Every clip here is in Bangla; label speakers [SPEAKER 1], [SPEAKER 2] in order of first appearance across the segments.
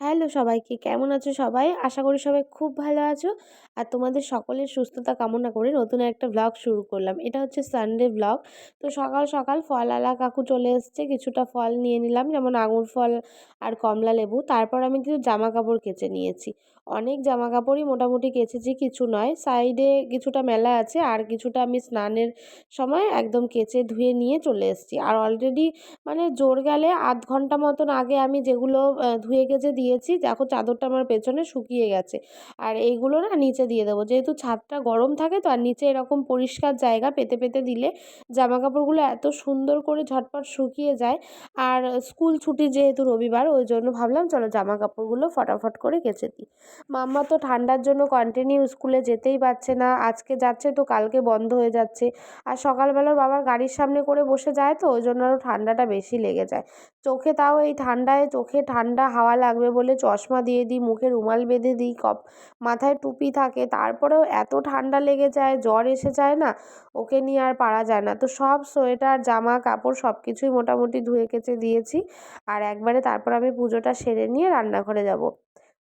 [SPEAKER 1] হ্যালো সবাইকে, কেমন আছো সবাই? আশা করি সবাই খুব ভালো আছো। আর তোমাদের সকলের সুস্থতা কামনা করে নতুন একটা ব্লগ শুরু করলাম। এটা হচ্ছে সানডে ব্লগ তো সকাল সকাল ফলওয়ালা কাকু চলে এসছে। কিছুটা ফল নিয়ে নিলাম, যেমন আঙুর ফল আর কমলা লেবু। তারপর আমি কিছু জামা কাপড় কেচে নিয়েছি। অনেক জামা কাপড়ই মোটামুটি কেচেছি, কিছু নয়। সাইডে কিছুটা মেলা আছে, আর কিছুটা আমি স্নানের সময় একদম কেচে ধুয়ে নিয়ে চলে এসেছি। আর অলরেডি মানে জোর গেলে আধ ঘণ্টা মতন আগে আমি যেগুলো ধুয়ে কেচে দিয়েছি। দেখো চাদরটা আমার পেছনে শুকিয়ে গেছে। আর এইগুলো না নিচে দিয়ে দেবো। যেহেতু ছাদটা গরম থাকে তো আর নিচে এরকম পরিষ্কার জায়গা পেতে পেতে দিলে জামা কাপড়গুলো এত সুন্দর করে ঝটপট শুকিয়ে যায়। আর স্কুল ছুটি যেহেতু রবিবার, ওই জন্য ভাবলাম চলো জামা কাপড়গুলো ফটাফট করে কেচে দিই। মাম্মা তো ঠান্ডার জন্য কন্টিনিউ স্কুলে যেতেই পারছে না। আজকে যাচ্ছে তো কালকে বন্ধ হয়ে যাচ্ছে। আর সকালবেলার বাবার গাড়ির সামনে করে বসে যায় তো, ওই জন্য আরও ঠান্ডাটা বেশি লেগে যায়। চোখে তাও এই ঠান্ডায়, চোখে ঠান্ডা হাওয়া লাগবে বলে চশমা দিয়ে দিই মুখে রুমাল বেঁধে দিই, কপ মাথায় টুপি থাকে, তারপরেও এত ঠান্ডা লেগে যায়, জ্বর এসে যায় না, ওকে নিয়ে আর পারা যায় না। তো সব সোয়েটার, জামা, কাপড় সব কিছুই মোটামুটি ধুয়ে কেচে দিয়েছি আর একবারে তারপর আমি পুজোটা সেরে নিয়ে রান্নাঘরে যাব।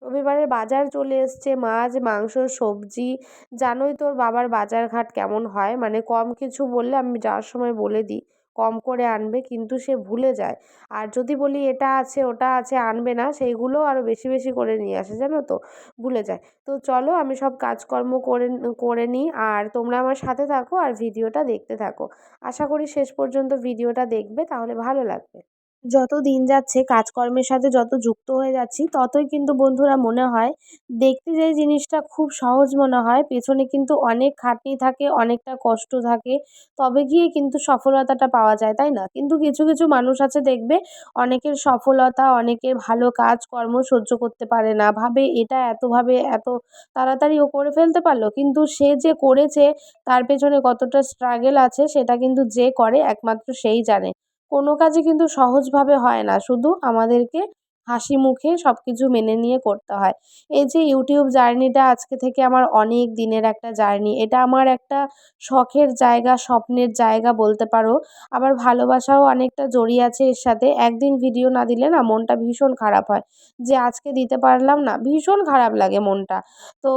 [SPEAKER 1] রবিবারের বাজার চলে এসছে, মাছ, মাংস, সবজি, জানোই তোর বাবার বাজার ঘাট কেমন হয়? মানে কম কিছু বললে আমি যাওয়ার সময় বলে দিই। কম করে আনবে কিন্তু সে ভুলে যায়। আর যদি বলি এটা আছে, ওটা আছে, আনবে না, সেইগুলো আরও বেশি বেশি করে নিয়ে আসে, জানো তো? ভুলে যায়। তো চলো আমি সব কাজকর্ম করে করে নিই আর তোমরা আমার সাথে থাকো আর ভিডিওটা দেখতে থাকো। আশা করি শেষ পর্যন্ত ভিডিওটা দেখবে, তাহলে ভালো লাগবে। যত দিন যাচ্ছে, কাজকর্মের সাথে যত যুক্ত হয়ে যাচ্ছি, ততই কিন্তু বন্ধুরা মনে হয় দেখতে যে জিনিসটা খুব সহজ মনে হয়, পেছনে কিন্তু অনেক খাটনি থাকে, অনেকটা কষ্ট থাকে, তবে গিয়ে কিন্তু সফলতাটা পাওয়া যায়, তাই না? কিন্তু কিছু কিছু মানুষ আছে দেখবে অনেকের সফলতা, অনেকের ভালো কাজকর্ম সহ্য করতে পারে না, ভাবে এটা এতভাবে এত, তাড়াতাড়ি ও করে ফেলতে পারল, কিন্তু সে যে করেছে, তার পেছনে কতটা স্ট্রাগেল আছে, সেটা কিন্তু যে করে, একমাত্র সেই জানে। কোনো কাজই কিন্তু সহজভাবে হয় না। শুধু আমাদেরকে হাসি মুখে সব কিছু মেনে নিয়ে করতে হয়। এই যে ইউটিউব জার্নিটা আজকে থেকে আমার অনেক দিনের একটা জার্নি। এটা আমার একটা শখের জায়গা, স্বপ্নের জায়গা বলতে পারো। আবার ভালোবাসাও অনেকটা জড়িয়ে আছে এর সাথে। একদিন ভিডিও না দিলে না মনটা ভীষণ খারাপ হয়। যে আজকে দিতে পারলাম না, ভীষণ খারাপ লাগে মনটা। তো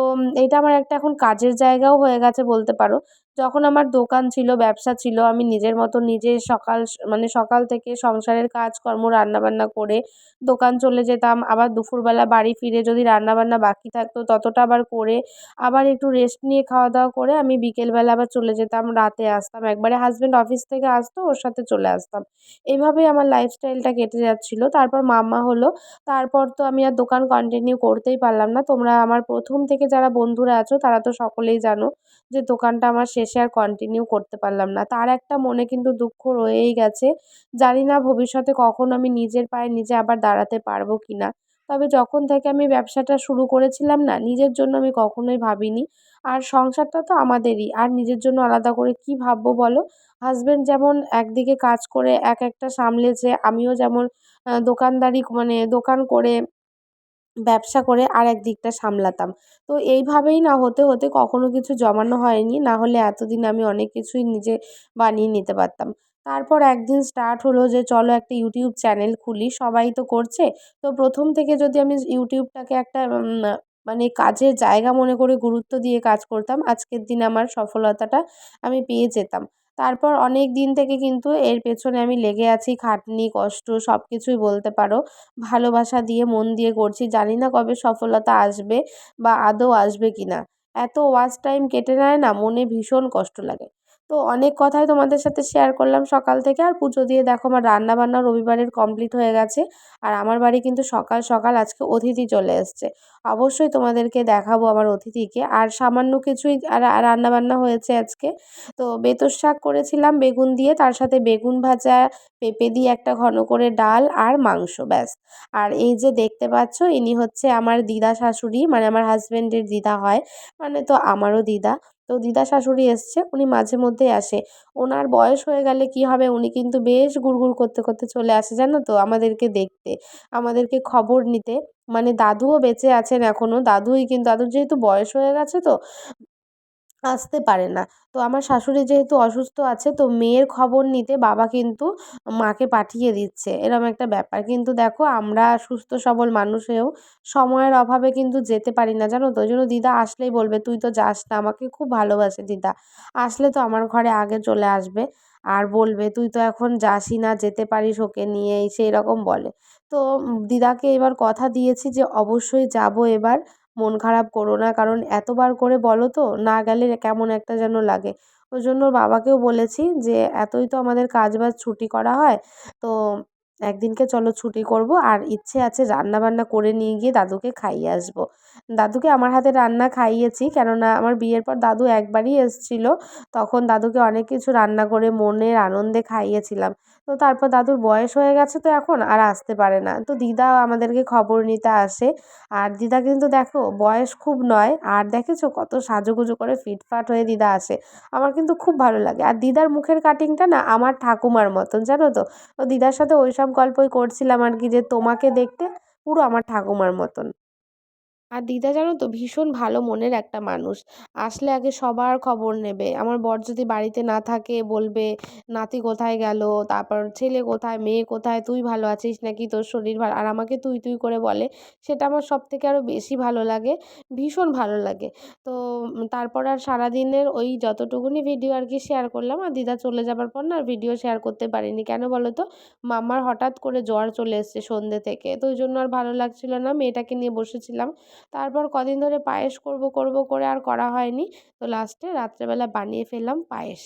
[SPEAKER 1] এটা আমার একটা এখন কাজের জায়গাও হয়ে গেছে বলতে পারো। যখন আমার দোকান ছিল, ব্যবসা ছিল, আমি নিজের মতো নিজে সকাল মানে সকাল থেকে সংসারের কাজকর্ম, রান্নাবান্না করে দোকান চলে যেতাম। আবার দুপুরবেলা বাড়ি ফিরে যদি রান্নাবান্না বাকি থাকতো, ততটা আবার করে আবার একটু রেস্ট নিয়ে খাওয়া দাওয়া করে আমি বিকেলবেলা আবার চলে যেতাম, রাতে আসতাম। একবারে হাজব্যান্ড অফিস থেকে আসতো, ওর সাথে চলে আসতাম। এভাবেই আমার লাইফস্টাইলটা কেটে যাচ্ছিল। তারপর মাম্মা হলো, তারপর তো আমি আর দোকান কন্টিনিউ করতেই পারলাম না। তোমরা আমার প্রথম থেকে যারা বন্ধুরা আছো, তারা তো সকলেই জানো যে দোকানটা আমার শেষে আর কন্টিনিউ করতে পারলাম না। তার একটা মনে কিন্তু দুঃখ রয়েই গেছে। জানি না ভবিষ্যতে কখন আমি নিজের পায়ে নিজে আবার দাঁড়াতে পারব কি না তবে যখন থেকে আমি ব্যবসাটা শুরু করেছিলাম না, নিজের জন্য আমি কখনোই ভাবিনি। আর সংসারটা তো আমাদেরই, আর নিজের জন্য আলাদা করে কি ভাববো বলো? হাজব্যান্ড যেমন একদিকে কাজ করে, এক একটা সামলেছে। আমিও যেমন দোকানদারি মানে দোকান করে ব্যবসা করে আর এক দিকটা সামলাতাম। তো এইভাবেই না হতে হতে কখনো কিছু জমানো হয়নি। না হলে এতদিন আমি অনেক কিছুই নিজে বানিয়ে নিতে পারতাম। তারপর একদিন স্টার্ট হলো যে, চলো একটা ইউটিউব চ্যানেল খুলি। সবাই তো করছে। তো প্রথম থেকে যদি আমি ইউটিউবটাকে একটা মানে কাজের জায়গা মনে করে গুরুত্ব দিয়ে কাজ করতাম, আজকের দিনে আমার সফলতাটা আমি পেয়ে যেতাম। তারপর অনেক দিন থেকে কিন্তু এর পেছনে আমি লেগে আছি, খাটনি, কষ্ট সব কিছুই বলতে পারো। ভালোবাসা দিয়ে, মন দিয়ে করছি। জানি না কবে সফলতা আসবে বা আদৌ আসবে কি না এত ওয়াচ টাইম কেটে নেয় না, মনে ভীষণ কষ্ট লাগে। তো অনেক কথাই তোমাদের সাথে শেয়ার করলাম সকাল থেকে। আর পুজো দিয়ে দেখো আমার রান্না বান্না রবিবারের কমপ্লিট হয়ে গেছে। আর আমার বাড়ি কিন্তু সকাল সকাল আজকে অতিথি চলে এসছে। অবশ্যই তোমাদেরকে দেখাবো আমার অতিথিকে। আর সামান্য কিছুই রান্না বান্না হয়েছে আজকে। তো বেতর শাক করেছিলাম বেগুন দিয়ে, তার সাথে বেগুন ভাজা, পেঁপে দিয়ে একটা ঘন করে ডাল আর মাংস, ব্যাস। আর এই যে দেখতে পাচ্ছ, ইনি হচ্ছে আমার দিদা শাশুড়ি মানে আমার হাজব্যান্ডের দিদা হয়। মানে তো আমারও দিদা। তো দিদা শাশুড়ি এসছে, উনি মাঝে মধ্যে আসে। ওনার বয়স হয়ে গেলে কি হবে? উনি কিন্তু বেশ গুড়গুড় করতে করতে চলে আসে, জানো তো, আমাদেরকে দেখতে, আমাদেরকে খবর নিতে। মানে দাদুও বেঁচে আছেন এখনও দাদুই কিন্তু, দাদুর যেহেতু বয়স হয়ে গেছে তো আসতে পারে না। তো আমার শাশুড়ি যেহেতু অসুস্থ আছে, তো মেয়ের খবর নিতে বাবা কিন্তু মাকে পাঠিয়ে দিচ্ছে। এরম একটা ব্যাপার। কিন্তু দেখো, আমরা সুস্থ সবল মানুষ হয়েও সময়ের অভাবে কিন্তু যেতে পারি না, জানো তো? ওই জন্য দিদা আসলেই বলবে, তুই তো যাস না, আমাকে খুব ভালোবাসে দিদা। আসলে তো আমার ঘরে আগে চলে আসবে আর বলবে, তুই তো এখন যাসই না, যেতে পারিস ওকে নিয়ে সেই রকম বলে। তো দিদাকে এবার কথা দিয়েছি যে, অবশ্যই যাব এবার। মন খারাপ করো না। কারণ এতবার করে বলো তো, না গেলে কেমন একটা যেন লাগে। ওই জন্য বাবাকেও বলেছি যে, এতই তো আমাদের কাজ বাজ ছুটি করা হয়, তো একদিনকে চলো ছুটি করব, আর ইচ্ছে আছে রান্না বান্না করে নিয়ে গিয়ে দাদুকে খাইয়ে আসব। দাদুকে আমার হাতে রান্না খাইয়েছি, কেননা আমার বিয়ের পর দাদু একবারই এসেছিল। তখন দাদুকে অনেক কিছু রান্না করে মনের আনন্দে খাইয়েছিলাম। তো তারপর দাদুর বয়স হয়ে গেছে তো এখন আর আসতে পারে না। তো দিদা আমাদেরকে খবর নিতে আসে। আর দিদা কিন্তু দেখো বয়স খুব নয়, আর দেখেছ কত সাজুগুজু করে ফিটফাট হয়ে দিদা আসে। আমার কিন্তু খুব ভালো লাগে। আর দিদার মুখের কাটিংটা না আমার ঠাকুমার মতন, জানো তো? তো দিদার সাথে ওই সব গল্পই করছিলাম আর কি যে তোমাকে দেখতে পুরো আমার ঠাকুমার মতন। আর দিদা জানো তো ভীষণ ভালো মনের একটা মানুষ। আসলে আগে সবার খবর নেবে। আমার বর যদি বাড়িতে না থাকে বলবে, নাতি কোথায় গেল? তারপর ছেলে কোথায়? মেয়ে কোথায়? তুই ভালো আছিস নাকি? তোর শরীর ভালো? আর আমাকে তুই তুই করে বলে, সেটা আমার সব থেকে আরও বেশি ভালো লাগে, ভীষণ ভালো লাগে। তো তারপর আর সারাদিনের ওই যতটুকুনি ভিডিও আর কি শেয়ার করলাম, আর দিদা চলে যাবার পর না আর ভিডিও শেয়ার করতে পারিনি। কেন বলো তো? মামার হঠাৎ করে জ্বর চলে এসছে সন্ধ্যে থেকে। তো ওই জন্য আর ভালো লাগছিল না। মেয়েটাকে নিয়ে বসেছিলাম। তারপর কদিন ধরে পায়েস করব করব, করে আর করা হয়নি। তো লাস্টে রাত্রেবেলা বানিয়ে ফেললাম পায়েস।